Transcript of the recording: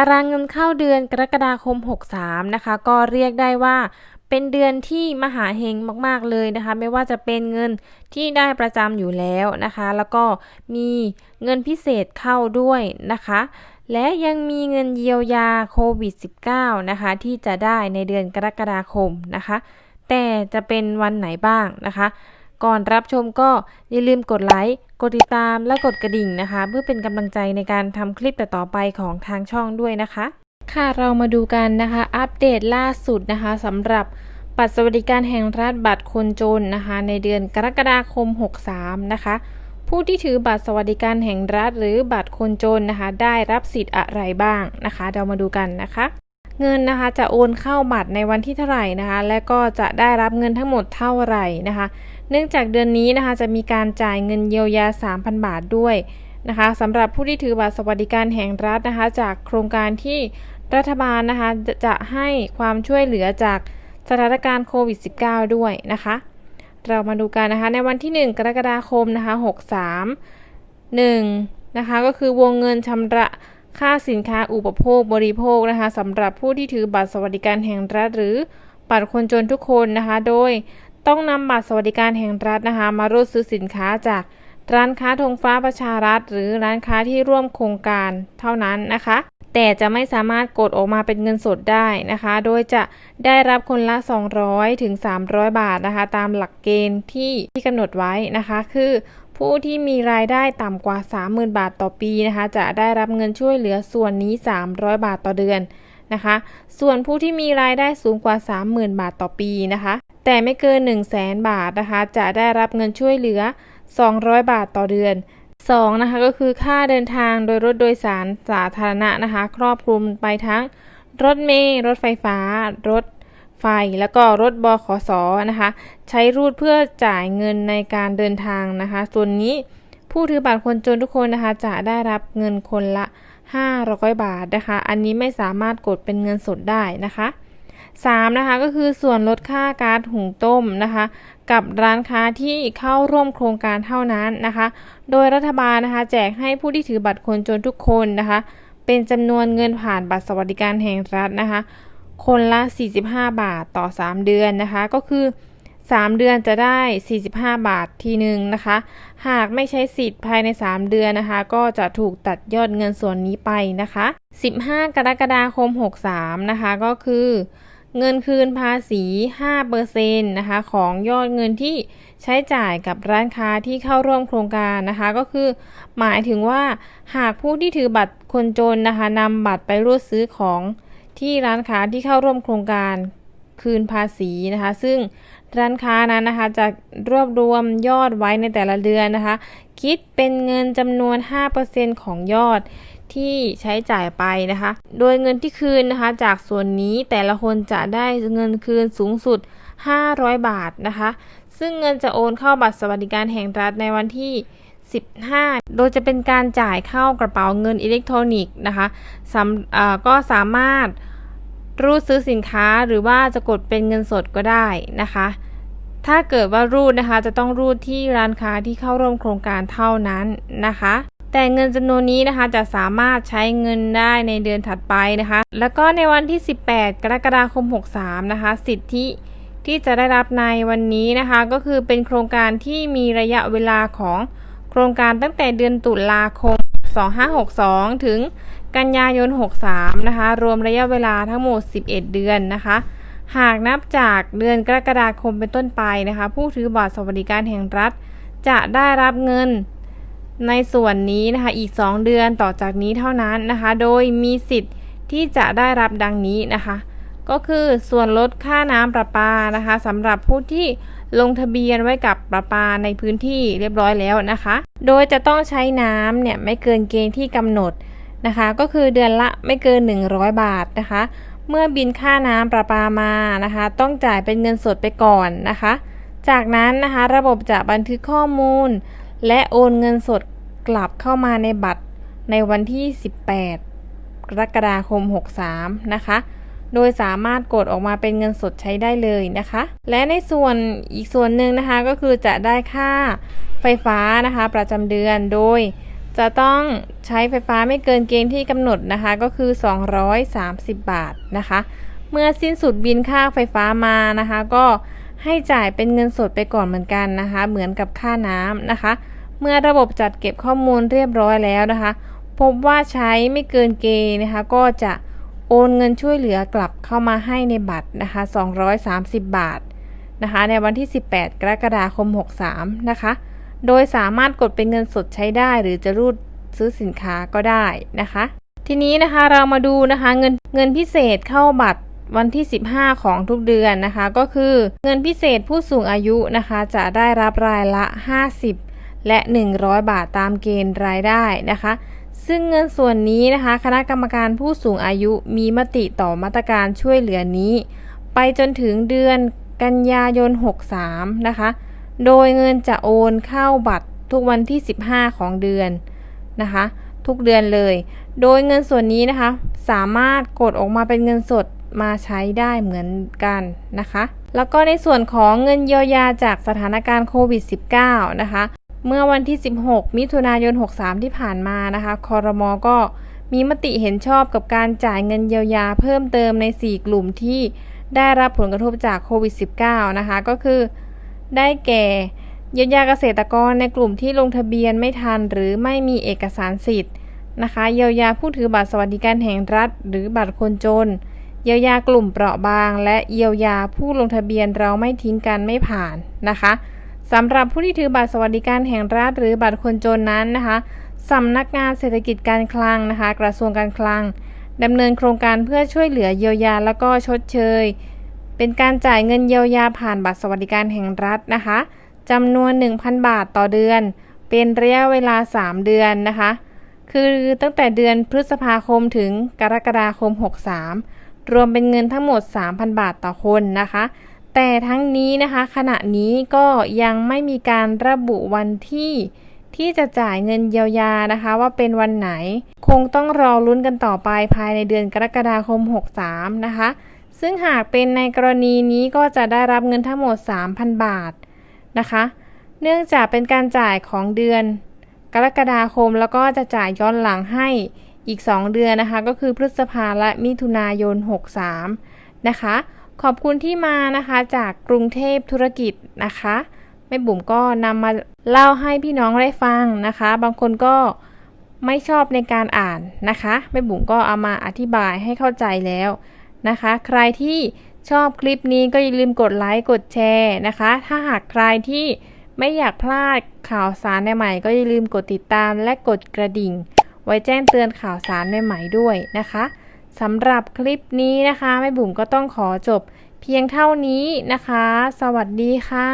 ตารางเงินเข้าเดือนกรกฎาคม 63 นะคะ ก็เรียกได้ว่าเป็นเดือนที่มหาเฮงมากๆเลยนะคะ ไม่ว่าจะเป็นเงินที่ได้ประจำอยู่แล้วนะคะ แล้วก็มีเงินพิเศษเข้าด้วยนะคะ และยังมีเงินเยียวยาโควิด -19 นะคะ ที่จะได้ในเดือนกรกฎาคมนะคะ แต่จะเป็นวันไหนบ้างนะคะ ก่อนรับชมก็อย่าลืมกดไลค์ กดติดตามและกดกระดิ่งนะคะ เพื่อเป็นกำลังใจในการทำคลิปต่อไปของทางช่องด้วยนะคะ ค่ะเรามาดูกันนะคะ อัปเดตล่าสุดนะคะสำหรับบัตรสวัสดิการแห่งรัฐบัตรคนจนนะคะ ในเดือนกรกฎาคม 63 นะคะ ผู้ที่ถือบัตรสวัสดิการแห่งรัฐ หรือบัตรคนจนนะคะ ได้รับสิทธิ์อะไรบ้างนะคะ เรามาดูกันนะคะเงินนะคะจะโอนเข้าบัตรในวันที่เท่าไหร่นะคะ และก็จะได้รับเงินทั้งหมดเท่าไหร่นะคะ เนื่องจากเดือนนี้นะคะจะมีการจ่ายเงินเยียวยา 3,000 บาทด้วยนะคะสำหรับผู้ที่ถือบัตรสวัสดิการแห่งรัฐนะคะ จากโครงการที่รัฐบาลนะคะจะจะให้ความช่วยเหลือจากสถานการณ์โควิด -19 ด้วยนะคะ เรามาดูกันนะคะในวันที่ 1 กรกฎาคมนะคะ63 1นะคะก็คือวงเงินชำระค่าสินค้าอุปโภคบริโภคนะคะสำหรับผู้ที่ถือบัตรสวัสดิการแห่งรัฐหรือบัตรคนจนทุกคนนะคะ โดย ต้องนำบัตรสวัสดิการแห่งรัฐนะคะ มารูดซื้อสินค้าจากร้านค้าธงฟ้าประชารัฐ หรือร้านค้าที่ร่วมโครงการเท่านั้นนะคะ แต่จะไม่สามารถกดออกมาเป็นเงินสดได้นะคะ โดยจะได้รับคนละ 200ถึง300 บาทนะคะ ตามหลักเกณฑ์ที่ที่กำหนดไว้นะคะ คือผู้ที่มีรายได้ต่ำกว่า 30,000 บาทต่อปีนะคะ จะได้รับเงินช่วยเหลือส่วนนี้ 300 บาทต่อเดือนนะคะ ส่วนผู้ที่มีรายได้สูงกว่า 30,000 บาทต่อปีนะคะ แต่ไม่เกิน 1 0 0 0 0แบาทนะคะ จะได้รับเงินช่วยเหลือ 200 บาทต่อเดือน 2. นะคะก็คือค่าเดินทางโดยรถโดยสารสาธารณะนะคะ ครอบคลุมไปทั้งรถเมล์รถไฟฟ้า รถไฟ แล้วก็รถบขสนะคะ ใช้รูดเพื่อจ่ายเงินในการเดินทางนะคะ ส่วนนี้ผู้ถือบัตรคนจนทุกคนนะคะ จะได้รับเงินคนละ 500 บาทนะคะ อันนี้ไม่สามารถกดเป็นเงินสดได้นะคะ 3. นะคะก็คือส่วนลดค่าก๊าซหุงต้มนะคะ กับร้านค้าที่เข้าร่วมโครงการเท่านั้นนะคะ โดยรัฐบาลนะคะแจกให้ผู้ที่ถือบัตรคนจนทุกคนนะคะ เป็นจำนวนเงินผ่านบัตรสวัสดิการแห่งรัฐนะคะ คนละ 45 บาทต่อ 3 เดือนนะคะ ก็คือ 3 เดือนจะได้ 45 บาททีหนึ่งนะคะ หากไม่ใช้สิทธิ์ภายใน 3 เดือนนะคะ ก็จะถูกตัดยอดเงินส่วนนี้ไปนะคะ 15 กรกฎาคม 63 นะคะ ก็คือ เงินคืนภาษี5%นะคะของยอดเงินที่ใช้จ่ายกับร้านค้าที่เข้าร่วมโครงการนะคะ ก็คือหมายถึงว่าหากผู้ที่ถือบัตรคนจนนะคะนำบัตรไปรูดซื้อของที่ร้านค้าที่เข้าร่วมโครงการคืนภาษีนะคะ ซึ่งร้านค้านั้นนะคะจะรวบรวมยอดไว้ในแต่ละเดือนนะคะ คิดเป็นเงินจำนวน 5%ของยอด ที่ใช้จ่ายไปนะคะ โดยเงินที่คืนนะคะจากส่วนนี้แต่ละคนจะได้เงินคืนสูงสุด 500 บาทนะคะ ซึ่งเงินจะโอนเข้าบัตรสวัสดิการแห่งรัฐในวันที่ 15 โดยจะเป็นการจ่ายเข้ากระเป๋าเงินอิเล็กทรอนิกส์นะคะสำก็สามารถรูดซื้อสินค้าหรือว่าจะกดเป็นเงินสดก็ได้นะคะ ถ้าเกิดว่ารูดนะคะจะต้องรูดที่ร้านค้าที่เข้าร่วมโครงการเท่านั้นนะคะ แต่เงินจำนวนนี้นะคะจะสามารถใช้เงินได้ในเดือนถัดไปนะคะ แล้วก็ในวันที่ 18 กรกฎาคม 63 นะคะ สิทธิที่จะได้รับในวันนี้นะคะ ก็คือเป็นโครงการที่มีระยะเวลาของโครงการตั้งแต่เดือนตุลาคม 2562 ถึงกันยายน 63 นะคะ รวมระยะเวลาทั้งหมด 11 เดือนนะคะ หากนับจากเดือนกรกฎาคมเป็นต้นไปนะคะ ผู้ถือบัตรสวัสดิการแห่งรัฐ จะได้รับเงิน ในส่วนนี้นะคะอีก 2 เดือนต่อจากนี้เท่านั้นนะคะ โดยมีสิทธิ์ที่จะได้รับดังนี้นะคะ ก็คือส่วนลดค่าน้ำประปานะคะสำหรับผู้ที่ลงทะเบียนไว้กับประปาในพื้นที่เรียบร้อยแล้วนะคะ โดยจะต้องใช้น้ำเนี่ยไม่เกินเกณฑ์ที่กำหนดนะคะ ก็คือเดือนละไม่เกิน 100 บาทนะคะ เมื่อบินค่าน้ำประปามานะคะ ต้องจ่ายเป็นเงินสดไปก่อนนะคะ จากนั้นนะคะระบบจะบันทึกข้อมูล และโอนเงินสดกลับเข้ามาในบัตรในวันที่ 18 กรกฎาคม 63 นะคะ โดยสามารถกดออกมาเป็นเงินสดใช้ได้เลยนะคะ และในส่วนอีกส่วนหนึ่งนะคะก็คือจะได้ค่าไฟฟ้านะคะ ประจำเดือนโดยจะต้องใช้ไฟฟ้าไม่เกินเกณฑ์ที่กำหนดนะคะ ก็คือ 230 บาทนะคะ เมื่อสิ้นสุดบินค่าไฟฟ้ามานะคะ ก็ ให้จ่ายเป็นเงินสดไปก่อนเหมือนกันนะคะ เหมือนกับค่าน้ำนะคะ เมื่อระบบจัดเก็บข้อมูลเรียบร้อยแล้วนะคะ พบว่าใช้ไม่เกินเกณฑ์นะคะ ก็จะโอนเงินช่วยเหลือกลับเข้ามาให้ในบัตรนะคะ 230 บาทนะคะ ในวันที่ 18 กรกฎาคม 63 นะคะ โดยสามารถกดเป็นเงินสดใช้ได้หรือจะรูดซื้อสินค้าก็ได้นะคะ ทีนี้นะคะเรามาดูนะคะเงินเงินพิเศษเข้าบัตร วันที่ 15 ของทุกเดือนนะคะ ก็คือเงินพิเศษผู้สูงอายุนะคะ จะได้รับรายละ 50 และ 100 บาทตามเกณฑ์รายได้นะคะ ซึ่งเงินส่วนนี้นะคะ คณะกรรมการผู้สูงอายุมีมติต่อมาตรการช่วยเหลือนี้ ไปจนถึงเดือนกันยายน 63 นะคะ โดยเงินจะโอนเข้าบัตรทุกวันที่ 15 ของเดือนนะคะ ทุกเดือนเลย โดยเงินส่วนนี้นะคะ สามารถกดออกมาเป็นเงินสด มาใช้ได้เหมือนกันนะคะ แล้วก็ในส่วนของเงินเยียวยาจากสถานการณ์โควิด -19 นะคะ เมื่อวันที่ 16 มิถุนายน 63 ที่ผ่านมานะคะคอรมอก็มีมติเห็นชอบกับการจ่ายเงินเยียวยาเพิ่มเติมใน 4 กลุ่มที่ได้รับผลกระทบจากโควิด -19 นะคะ ก็คือได้แก่เยียวยาเกษตรกรในกลุ่มที่ลงทะเบียนไม่ทันหรือไม่มีเอกสารสิทธิ์นะคะ เยียวยาผู้ถือบัตรสวัสดิการแห่งรัฐ หรือบัตรคนจน เยียวยากลุ่มเปราะบาง และเยียวยาผู้ลงทะเบียนเราไม่ทิ้งกันไม่ผ่านนะคะสำหรับผู้ที่ถือบัตรสวัสดิการแห่งรัฐหรือบัตรคนจนนั้นนะคะสำนักงานเศรษฐกิจการคลังนะคะ กระทรวงการคลังดำเนินโครงการเพื่อช่วยเหลือเยียวยาแล้วก็ชดเชย เป็นการจ่ายเงินเยียวยาผ่านบัตรสวัสดิการแห่งรัฐนะคะจำนวน 1,000 บาทต่อเดือน เป็นระยะเวลา 3 เดือนนะคะ คือตั้งแต่เดือนพฤษภาคมถึงกรกฎาคม 63 รวมเป็นเงินทั้งหมด 3,000 บาทต่อคนนะคะ แต่ทั้งนี้นะคะขณะนี้ก็ยังไม่มีการระบุวันที่ที่จะจ่ายเงินเยียวยานะคะ ว่าเป็นวันไหน คงต้องรอลุ้นกันต่อไปภายในเดือนกรกฎาคม 63 นะคะ ซึ่งหากเป็นในกรณีนี้ก็จะได้รับเงินทั้งหมด 3,000 บาทนะคะ เนื่องจากเป็นการจ่ายของเดือน กรกฎาคมแล้วก็จะจ่ายย้อนหลังให้ อีก 2 เดือนนะคะ ก็คือพฤษภาและมิถุนายน 63 นะคะ ขอบคุณที่มานะคะจากกรุงเทพธุรกิจนะคะแม่บุ๋มก็นำมาเล่าให้พี่น้องได้ฟังนะคะ บางคนก็ไม่ชอบในการอ่านนะคะแม่บุ๋มก็เอามาอธิบายให้เข้าใจแล้วนะคะ ใครที่ชอบคลิปนี้ก็อย่าลืมกดไลค์กดแชร์นะคะ ถ้าหากใครที่ไม่อยากพลาดข่าวสารใหม่ๆก็อย่าลืมกดติดตามและกดกระดิ่ง ไว้แจ้งเตือนข่าวสารใหม่ๆด้วยนะคะสำหรับคลิปนี้นะคะแม่บุ๋มก็ต้องขอจบเพียงเท่านี้นะคะ สวัสดีค่ะ